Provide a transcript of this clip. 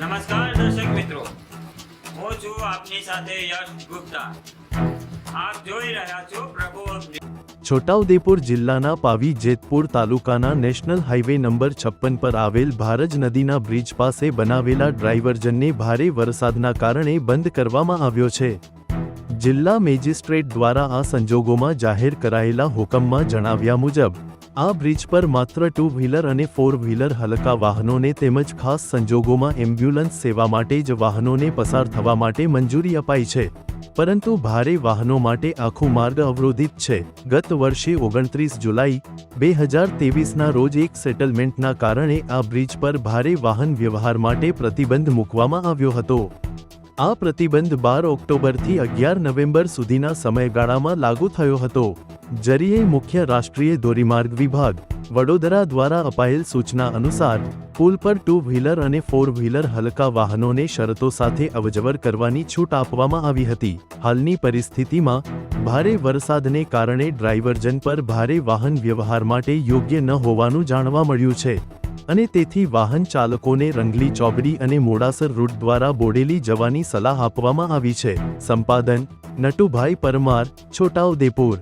નમસ્કાર દર્શક મિત્રો. હું છું આપની સાથે યશ ગુપ્તા. આપ જોઈ રહ્યા છો પ્રભુ છોટાઉદેપુર જિલ્લાના પાવી જેતપુર તાલુકાના નેશનલ હાઈવે નંબર છપ્પન પર આવેલ ભારજ નદીના બ્રિજ પાસે બનાવેલા ડ્રાઈવરજનને ભારે વરસાદના કારણે બંધ કરવામાં આવ્યો છે. જિલ્લા મેજિસ્ટ્રેટ દ્વારા આ સંજોગોમાં જાહેર કરાયેલા હુકમમાં જણાવ્યા મુજબ, આ બ્રિજ પર માત્ર ટુ વ્હીલર અને ફોર વ્હીલર હલકા વાહનોને તેમજ ખાસ સંજોગોમાં એમ્બ્યુલન્સ સેવા માટે જ વાહનોને પસાર થવા માટે મંજૂરી અપાઈ છે. પરંતુ ભારે વાહનો માટે આખો માર્ગ અવરોધિત છે. ગત વર્ષે ઓગણત્રીસ જુલાઈ, બે હજાર તેવીસના રોજ એક સેટલમેન્ટના કારણે આ બ્રિજ પર ભારે વાહન વ્યવહાર માટે પ્રતિબંધ મૂકવામાં આવ્યો હતો. આ પ્રતિબંધ બાર ઓક્ટોબરથી અગિયાર નવેમ્બર સુધીના સમયગાળામાં લાગુ થયો હતો. જરીએ મુખ્ય રાષ્ટ્રીય ધોરીમાર્ગ વિભાગ, વડોદરા દ્વારા અપાયેલ સૂચના અનુસાર, પુલ પર ટુ વ્હીલર અને ફોર વ્હીલર હલકા વાહનોને શરતો સાથે અવજવર કરવાની છૂટ આપવામાં આવી હતી. હાલની પરિસ્થિતિમાં, ભારે વરસાદને કારણે ડ્રાઈવરજન પર ભારે વાહન વ્યવહાર માટે યોગ્ય ન હોવાનું જાણવા મળ્યું છે. અને તેથી વાહન ચાલકોને રંગલી ચોકડી અને મોડાસર રૂટ દ્વારા બોડેલી જવાની સલાહ આપવામાં આવી છે. સંપાદન, નટુભાઈ પરમાર, છોટાઉદેપુર.